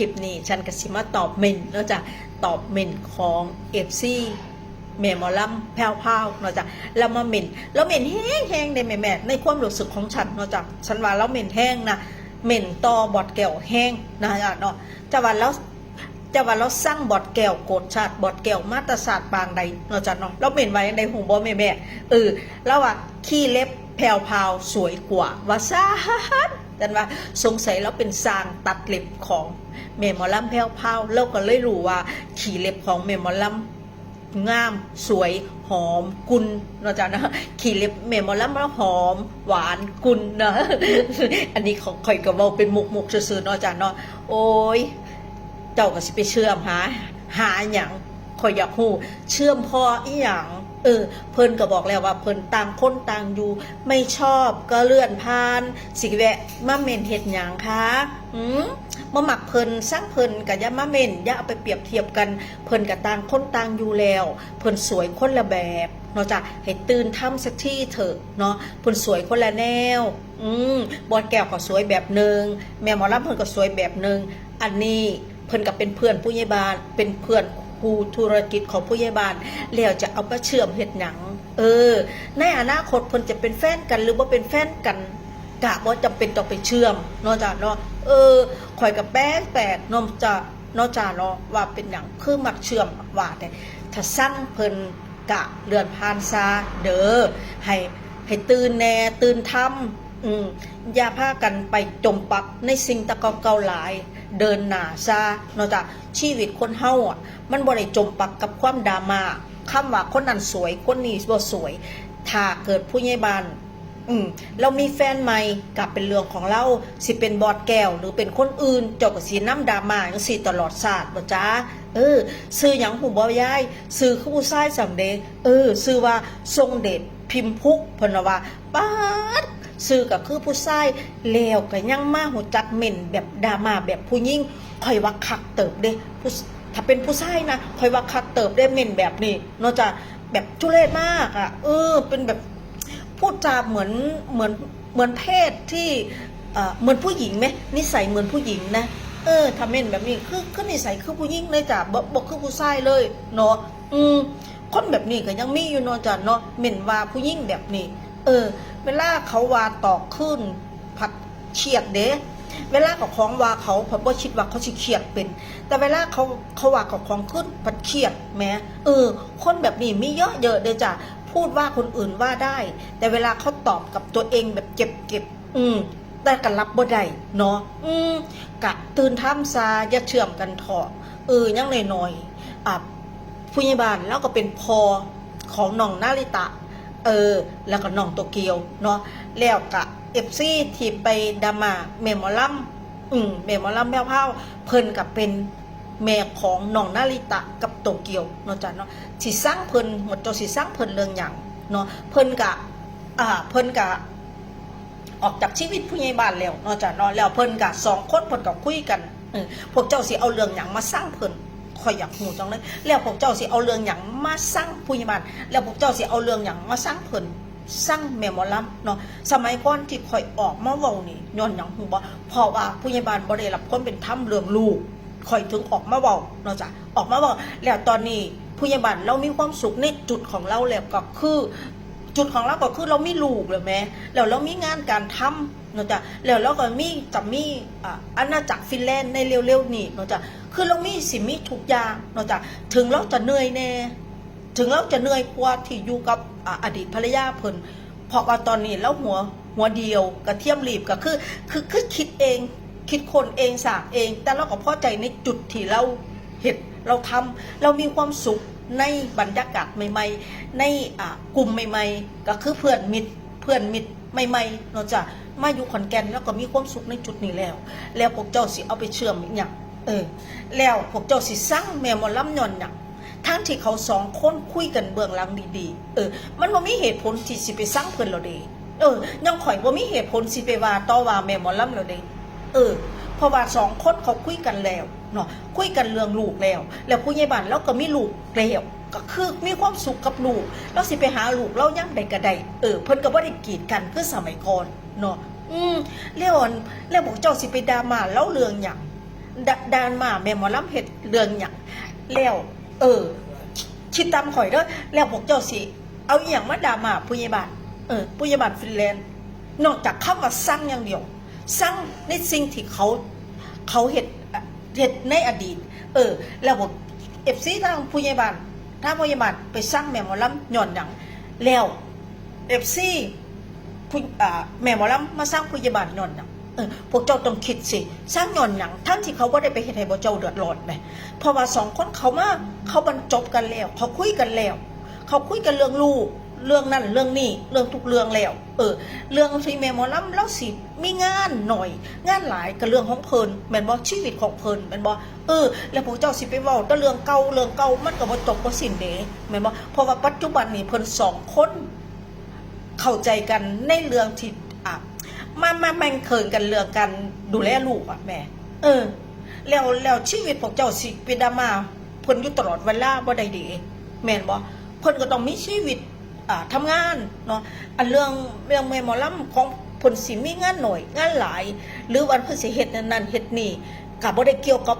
ลิปนี้ ฉันก็สิมาตอบเมนเนาะจ้ะตอบเมนของเอฟซีแม่หมอลำแพ้วๆเนาะจ้ะแล้วมาเมนแล้วเมนแห้งๆได้แม่แม่ในความรู้สึกของฉันเนาะจ้ะฉันว่าแล้วเมนแห้งนะเมนต่อบอดแก้วแห้งนะจ๊ะเนาะจะว่าแล้วจะว่าเราสร้างบอดแก้วโกดชาติบอดแก้วมาตรศาสตร์ปางใดเนาะจ้ะเนาะเราเป็นไว้ในหูบ่แม่แม่เออแล้วว่าขี้เล็บแผ่วพาวสวยกว่าว่าซ่า นแต่ว่าสงสัยเราเป็นสร้างตัดเล็บของแม่หมอลำแผ่วพราวเราก็เลยรู้ว่าขี้เล็บของแม่หมอลำงาม สวย หอม กุนเนาะจ้ะนะขี้เล็บแม่หมอลำแล้วหอม หวานกุนนะ อันนี้ของข่อยก็เว้าเป็นมุกมุกซื่อๆเนาะจ้ะเนาะโอ้ยเจ้าก็สิไปเชื่อมหาหาหยังคอยอยากฮู้เชื่อมพออีหยัง เออเพิ่นก็บอกแล้วว่าเพิ่นต่างคนต่างอยู่ ไม่ชอบก็เลื่อนผ่าน สิแวะมาเม่นเฮ็ดหยังคะหืมบ่มักเพิ่นสร้างเพิ่นก็อย่ามาเม่นย่าเอาไปเปรียบเทียบกันเพิ่นก็ต่างคนต่างอยู่แล้ว เพิ่นสวยคนละแบบเนาะจ้ะให้ตื่นทำสักที่เถอะเนาะเพิ่นสวยคนละแนว อืมบอดแก้วก็สวยแบบหนึงแม่หมอลำเพิ่นก็สวยแบบหนึงอันนี้เพิ่นกับเป็นเพื่อนผู้ใหญ่บ้านเป็นเพื่อน ครูธุรกิจของผู้ใหญ่บ้านแล้วจะเอามาเชื่อมเฮ็ดหนัง เออ ในอนาคตเพิ่นจะเป็นแฟนกันหรือว่าเป็นแฟนกันกะบ่จำเป็นต้องไปเชื่อมนาะจ้ะเนาะเออข่อยกับแป้งแปลกนาะจ้ะนาะจ้ะเนาะว่าเป็นหยังคือมักเชื่อมว่าแต่ถ้าสั่งเพิ่นกะเลือนผ่านซาเด้อให้ให้ตื่นแน่ตื่นทำอืมอย่าพากันไปจมปักในสิ่งตะกาเก่าหลาย เดินหน้าซาเนาะจ้ะชีวิตคนเฮาอะ มันบ่ได้จมปักกับความดราม่าคำว่าคนนั้นสวยคนนี้บ่สวย ถ้าเกิดผู้ใหญ่บ้านอืมเรามีแฟนใหม่กับเป็นเรื่องของเราสิเป็นบอดแก้ว หรือเป็นคนอื่นเจ้าก็สิน้ำดราม่าจังซี่ตลอดศาสตร์บ่จ้าเออซื้อหยังหูบ่ยายซื้อคือผู้ายสำเดเออซื้อว่าทรงเดชพิมพ์พุกเพิ่นว่าป๊าด ซื้อก็คือผู้ชายแล้วก็ยังมาหูจักเหม็นแบบดราม่าแบบผู้หญิงคอยว่าคักเติบเด้ผู้ถ้าเป็นผู้ชายนะคอยว่าคักเติบได้เหม็นแบบนี้เนาะจ้ะแบบทุเรศมากอะเออเป็นแบบพูดจาเหมือนเหมือนเหมือนเพศที่เอ่อเหมือนผู้หญิงไหมนิสัยเหมือนผู้หญิงนะเออทำเม่นแบบนี้คือคือนิสัยคือผู้หญิงเลยจ้ะบอกบอกคือผู้ชายเลยเนาะอืมคนแบบนี้ก็ยังมีอยู่เนาะจ้ะเนาะเหม็นว่าผู้หญิงแบบนี้ เออ เวลาเขาว่าตอกขึ้นผัดเฉียดเด้เวลาเขาคล้องว่าเขาเพระว่าคิดว่าเขาสิเขียดเป็น แต่เวลาเขาเขาว่าเขาคล้องขึ้นผัดเขียดแม้เออ คนแบบนี้มีเยอะเยอะเด้อจ้ะพูดว่าคนอื่นว่าได้ แต่เวลาเขาตอบกับตัวเองแบบเจ็บเก็บๆอืมแต่กันรับบ่ได้เนาะอืมกะตื่นท่ามซาอย่าเชื่อมกันเถอะเออยังหน่อยๆอะผู้ใหญ่บ้านแล้วก็เป็นพอของน้องนาริตะ เออ แล้วก็น้องโตเกียวเนาะแล้วกะเอฟซีที่ไปดามาเมมอลัมอืมเมมอลัมแพ้วเผาเพิ่นกับเป็นแม่ของน้องนาริตะกับโตเกียวเนาะจ้ะเนาะสิสร้างเพิ่นหมดตัวสิสร้างเพิ่นเรื่องหยังเนาะเพิ่นกะอ่าเพิ่นกะออกจากชีวิตผู้ใหญ่บ้านแล้วเนาะจ้ะเนาะแล้วเพิ่นกะสองคนเพิ่นก็คุยกันพวกเจ้าสิเอาเรื่องหยังมาสร้างเพิ่น ข่อยอยากหูจังเลย แล้วพวกเจ้าสิเอาเรื่องหยังมาสร้างผู้ใหญ่บ้านแล้วพวกเจ้าสิเอาเรื่องหยังมาสร้างเพิ่นสร้างแม่หมอลำเนาะสมัยก่อนที่ข่อยออกมาเว้านี่ย้อนหยังฮู้บ่เพราะว่าผู้ใหญ่บ้านบ่ได้รับความเป็นธรรมเรื่องลูกข่อยถึงออกมาเว้าเนาะจ้ะออกมาเว้าแล้วตอนนี้ผู้ใหญ่บ้านเรามีความสุขในจุดของเราแล้วก็คือจุดของเราก็คือเรามีลูกเลยแม่แล้วเรามีงานการทำเนาะจ้ะแล้วเราก็มีจะมีอาอาณาจักรฟินแลนด์ในเร็วๆนี้เนาะจ้ะ คือเรามีสิมีทุกอย่างเนาะจ้ะถึงเราจะเหนื่อยแน่ถึงเราจะเหนื่อยกว่าที่อยู่กับอดีตภรรยาเพิ่นเพราะว่าตอนนี้เราหัวหัวเดียวกระเทียมรีบก็คือคือคือคิดเองคิดคนเองสางเอง แต่เราก็พอใจในจุดที่เราเห็นเราทำเรามีความสุขในบรรยากาศใหม่ ๆ ในกลุ่มใหม่ ๆ ก็คือเพื่อนมิตรเพื่อนมิตรใหม่ๆเนาะจ้ะมาอยู่ขอนแก่นแล้วก็มีความสุขในจุดนี้แล้ว แล้วพวกเจ้าสิเอาไปเชื่อมอย่าง เออแล้วพวกเจ้าสิสร้างแม่มอลำยอนอย่างทั้งที่เขาสองคนคุยกันเบื้องหลังดีๆ เออ มันบ่มีเหตุผลที่สิไปสร้างเพิ่นเราเด้เออ ยังข่อยบ่ามีเหตุผลสิไปว่าต่อว่าแม่มอลำเราเด้เออเพราะว่าสองคนเขาคุยกันแล้วเนาะคุยกันเรื่องลูกแล้ว แล้วผู้ใหญ่บ้านเราก็มีลูกแล้วก็คือมีความสุขกับลูกเราสิไปหาลูกเราย่ำใดก็ได้เออเพิ่นก็บ่ได้กีดกันคือสมัยก่อนเนาะอืมแล้วอันแล้วบอกเจ้าสิไปดามาเล่าเรื่องหยัง ดดานมาแม่หมอลำเฮ็ดเรื่องหยังแล้วเออ คิดตามข่อยเด้อแล้วพวกเจ้าสิ เอาอหย่างมาด่ามาผู้ใหญ่บ้านเออผู้ใหญ่บ้านฟินแลนด์นอกจากคำว่าสร้างอย่างเดียวสร้างในสิ่งที่เขา เขาเฮ็ดเฮ็ดในอดีต เออ แล้วผมเอฟซีทางผู้ใหญ่บ้านทางผู้ใหญ่บ้านไปสร้างแม่หมอลำหย้อนหยังแล้วเอฟซีผู้แม่หมอลำมาสร้างผู้ใหญ่บ้านย้อนหยัง พวกเจ้าต้องคิดสิ สร้างหย้อนหยังทั้งที่เขาบ่ได้ไปเฮ็ดให้บ่เจ้าเดือดร้อนแหมเพราะว่าสองคนเขามาเขาบรรจบกันแล้ว เขาคุยกันแล้ว เขาคุยกันเรื่องลูกเรื่องนั่นเรื่องนี้เรื่องทุกเรื่องแล้ว เออ เรื่องที่แม่หมอลำแล้วสิมีงานหน่อย งานหลายกับเรื่องของเพลินแม่นบ่ชีวิตของเพลินแม่นบ่เออ แล้วพวกเจ้าสิไปเว้าแต่เรื่องเก่าเรื่องเก่ามันก็บ่จบบ่สิ้นเด้แม่นบ่เพราะว่าปัจจุบันนี้เพิ่นสองคน เข้าใจกันในเรื่องที่ มามาแม่งเคินกันเรื่องการดูแลลูกอะแม่ เออ แล้วแล้วชีวิตพวกเจ้าสิเป็นดราม่าเพิ่นอยู่ตลอดเวลาบ่ได้ดี แม่นบ่เพิ่นก็ต้องมีชีวิตอ่าทำงานเนาะอันเรื่องเรื่องแม่หมอลำของเพิ่นสิมีงานหน่อยงานหลาย หรือวันเพิ่นสิเฮ็ดนั่นเฮ็ดนี่ก็บ่ได้เกี่ยวกับ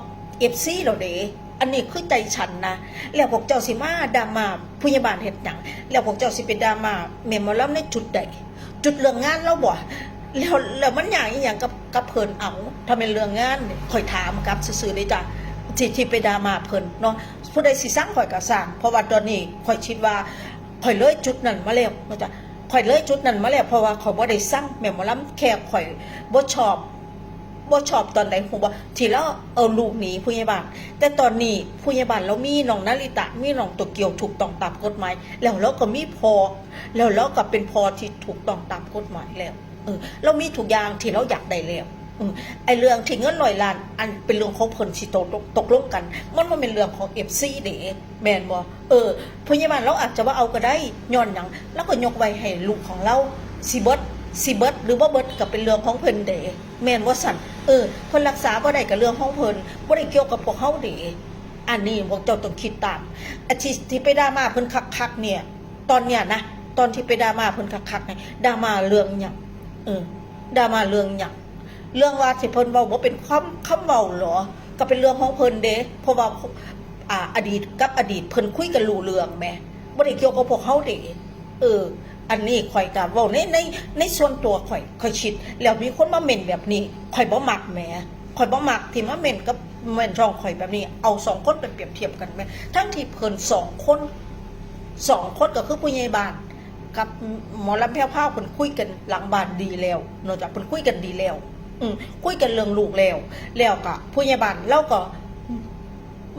FC หรอกเด้อันนี้คือใจฉันนะแล้วพวกเจ้าสิมาดราม่าผู้ใหญ่บ้านเฮ็ดหยังแล้วพวกเจ้าสิไปดราม่าแม่หมอลำในจุดใดจุดเรื่องงานเราบ่ แล้วแล้วมันอย่างอีหยังกับกับเพิ่นเอาถ้าเป็นเรื่องงานเนี่ยข่อยถามกับซื่อๆเลยจ้ะที่ที่ไปดามาเพิ่นเนาะผู้ใดสิสร้างข่อยก็สร้างเพราะว่าตอนนี้ข่อยคิดว่าข่อยเลยจุดนั้นมาแล้วนะจ้ะข่อยเลยจุดนั้นมาแล้วเพราะว่าข่อยบ่ได้สร้างแม่หมอลำแค่ข่อยบ่ชอบบ่ชอบตอนใดฮู้บ่าที่เราเอาลูกหนีผู้ใหญ่บ้านแต่ตอนนี้ผู้ใหญ่บ้านเรามีน้องนาริตะมีน้องโตเกียวถูกต้องตามกฎหมายแล้วเราก็มีพอแล้วเราก็เป็นพอที่ถูกต้องตามกฎหมายแล้ว เออเรามีทุกอย่างที่เราอยากได้แล้วอไอเรื่องที่เงินลอยล้าน อันเป็นเรื่องของเพิ่นสิตกตกลงกัน มันบ่เป็นเรื่องของ FC เด้แม่นบ่เออผู้ใหญ่บ้านเราอาจจะว่าเอาก็ได้ย้อนหยัง แล้วก็ยกไว้ให้ลูกของเราสิเบิดสิเบิดหรือบ่เบิดก็เป็นเรื่องของเพิ่นเด้แม่นว่าสั่นเออเพิ่นรักษาบ่ได้ก็เรื่องของเพิ่นบ่ได้เกี่ยวกับพวกเฮาเด้อันนี้พวกเจ้าต้องคิดตามอาที่ที่ไปดามาเพิ่นคักๆเนี่ย ตอนเนี้ยนะตอนที่ไปดามาเพิ่นคักๆเนี่ยดามาเรื่องหยัง เออดราม่าเรื่องหยังเรื่องว่าที่เพิ่นเว้าบ่เป็นคำคำเว้าหรอ ก็เป็นเรื่องของเพิ่นเด้เพราะว่าอ่า อดีตกับอดีตเพิ่นคุยกันรู้เรื่องแม่บ่ได้เกี่ยวกับพวกเฮาเด้เออ อันนี้ข่อยก็เว้าในในในส่วนตัวข่อยข่อยคิด แล้วมีคนมาเม่นแบบนี้ข่อยบ่มักแหมข่อยบ่มักที่มาเม่นกับเม่นรองข่อยแบบนี้ เอาสองคนไปเปรียบเทียบกันแหมทั้งที่เพิ่นสองคนสองคนก็คือผู้ใหญ่บ้าน กับหมอลำแพ้วพ้าคนคุยกันหลังบ้านดีแล้วนอกจากคนคุยกันดีแล้ว อืมคุยกันเรื่องลูกแล้ว แล้วก็ผู้ใหญ่บ้านเราก็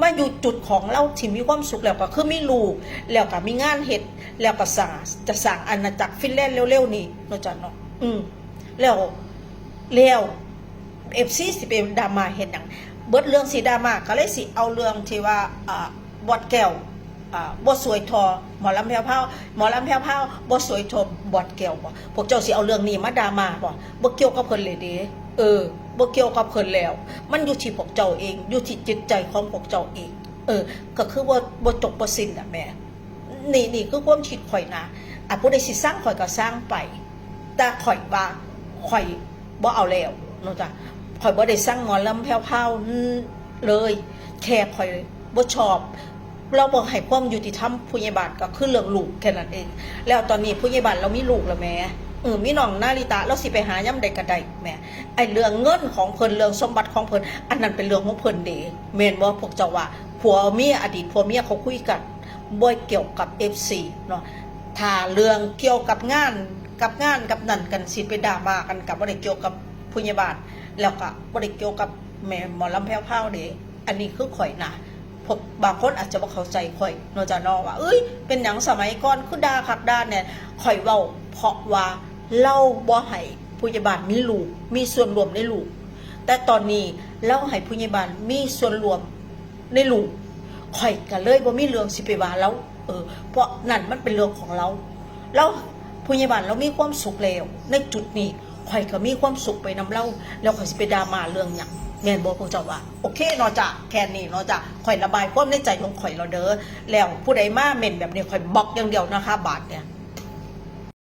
มาอยู่จุดของเราที่มีความสุขแล้วก็คือมีลูกแล้วก็มีงานเฮ็ดแล้วก็สั่งจะสั่งอาณาจักรฟินแลนด์เร็วๆนี่นอกจากเนาะอืมแล้วแล้วเอฟซีสิเป็นดราม่าเห็นหยังเบิดเรื่องสีดราม่าก็เลยสิเอาเรื่องที่ว่าอ่าบอดแก้ว บ่สวยทอหมอลำแพ้วพราหมอลำแพ้วพราบ่สวยทอบอดแก้วบ่พวกเจ้าสิเอาเรื่องนี้มาดามาบ่บ่เกี่ยวกับเพิ่นเลยเด้เออบ่เกี่ยวกับเพิ่นแล้ว มันอยู่ที่พวกเจ้าเองอยู่ที่จิตใจของพวกเจ้าเอง เออ ก็คือว่าบ่จบบ่สิ้นน่ะแม่นี่นี่คือความคิดข่อยนะอะผู้ใดสิสร้างข่อยก็สร้างไป แต่ข่อยว่าข่อยบ่เอาแล้วเนาะจ้ะข่อยบ่ได้สร้างหมอลำแพ้วๆเลยแค่ข่อยบ่ชอบ เราบอกให้ความยุติธรรมผู้ใหญ่บ้านก็คือเรื่องลูกแค่นั้นเอง แล้วตอนนี้ผู้ใหญ่บ้านเรามีลูกแล้วแม่เออมีน้องนาริตะเราสิไปหาย่ำใดก็ไดแม่ไอเรื่องเงินของเพิ่นเรื่องสมบัติของเพิ่นอันนั้นเป็นเรื่องของเพิ่นเด้แม่นบ่พวกเจ้าว่าผัวเมียอดีตผัวเมียเขาคุยกันบ่เกี่ยวกับ FC เนาะถ้าเรื่องเกี่ยวกับงานกับงานกับนั่นกันสิไปด่ามากันกับบ่ได้เกี่ยวกับผู้ใหญ่บ้านแล้วก็บ่ได้เกี่ยวกับแม่หมอลำแพ้วๆเดอันนี้คือข่อยนะ บางคนอาจจะบ่เข้าใจข่อยเนอกจากนอว่า เอ้ย เป็นหยังสมัยก่อนคือดาคักดาเนี่ยข่อยเว้าเพราะว่าเล่าบ่ให้ผู้ใหญ่บ้านมีลูกมีส่วนรวมในลูก แต่ตอนนี้เล่าให้ผู้ใหญ่บ้านมีส่วนรวมในลูกข่อยก็เลยบ่มีเรื่องสิไปว่าแล้วเออ เพราะนั่นมันเป็นเรื่องของเราแล้วผู้ใหญ่บ้านเรามีความสุขแล้วในจุดนี้ข่อยก็มีความสุขไปนำเล่าแล้วข่อยสิไปดราม่าเรื่องหยัง แม่นบอกพวกเจ้าว่า โอเคเนาะจ้ะแค่นี้เนาะจ้ะข่อยระบายความในใจของข่อยเราเด้อแล้วผู้ใดมาเม่นแบบนี้ข่อยบล็อกอย่างเดียวนะคะ บาทเนี่ย